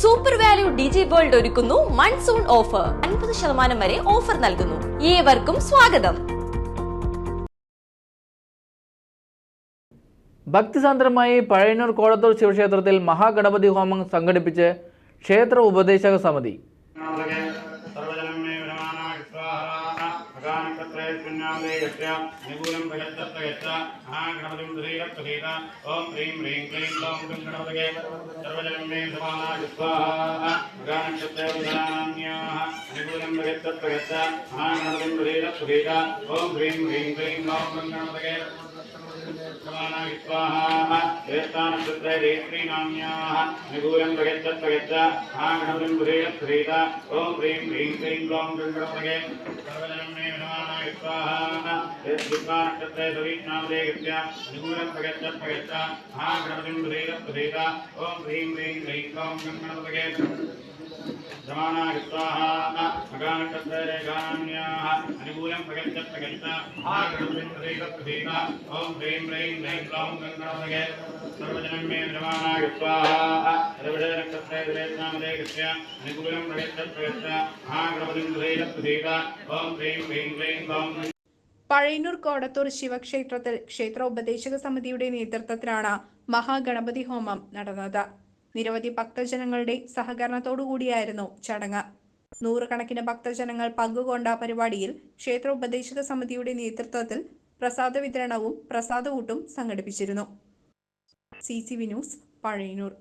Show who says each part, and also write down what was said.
Speaker 1: Super value digi world ഒരുക്കുന്നു monsoon offer അൻപത് ശതമാനം വരെ ഓഫർ നൽകുന്നു. ഏവർക്കും സ്വാഗതം.
Speaker 2: ഭക്തിസാന്ദ്രമായി പഴയന്നൂർ കോടത്തൂർ ശിവക്ഷേത്രത്തിൽ മഹാഗണപതി ഹോമം സംഘടിപ്പിച്ച് ക്ഷേത്ര ഉപദേശക സമിതി
Speaker 3: यत्पुण्यामेयत्र अनुकूलं भगत्तत्तयत्र महागणपतिं श्रीरत्तसीत ॐ ह्रीं ह्रीं क्लीं क्लौं क्लीं गणपतये सर्वजगन्मे समानाय स्वाहा गणक्षत्रयोधनान्याः अनुकूलं भगत्तत्तयत्र महागणपतिं श्रीरत्तसीत ॐ ह्रीं ह्रीं क्लीं क्लौं क्लीं गणपतये स्वाहा हेस्तानसूत्ररेत्रीनाम्याः निगूरं भगेत्तद्भगेत्त आगणं भूयत्प्रीत ॐ ह्रीं ह्रीं क्लीं ग्लौं गृङ्गपगे सर्वजनं मे नमानाय स्वाहा यद्विद्वानक्षत्रे सवीनामदेकृत्य निगूरं भगेत्तद्भगेत्त आगणं भूयत्प्रीत ॐ ह्रीं ह्रीं क्लीं ग्लौं गृङ्गणपगे അനുകൂലം ഓം ഓം
Speaker 4: പഴയന്നൂർ കോടത്തൂർ ശിവക്ഷേത്രത്തിൽ ക്ഷേത്രോപദേശക സമിതിയുടെ നേതൃത്വത്തിലാണ് മഹാഗണപതി ഹോമം നടന്നത്. നിരവധി ഭക്തജനങ്ങളുടെ സഹകരണത്തോടുകൂടിയായിരുന്നു ചടങ്ങ്. നൂറുകണക്കിന് ഭക്തജനങ്ങൾ പങ്കുകൊണ്ട പരിപാടിയിൽ ക്ഷേത്ര ഉപദേശക സമിതിയുടെ നേതൃത്വത്തിൽ പ്രസാദ വിതരണവും പ്രസാദ ഊട്ടും സംഘടിപ്പിച്ചിരുന്നു. C C V news Pazhayannur.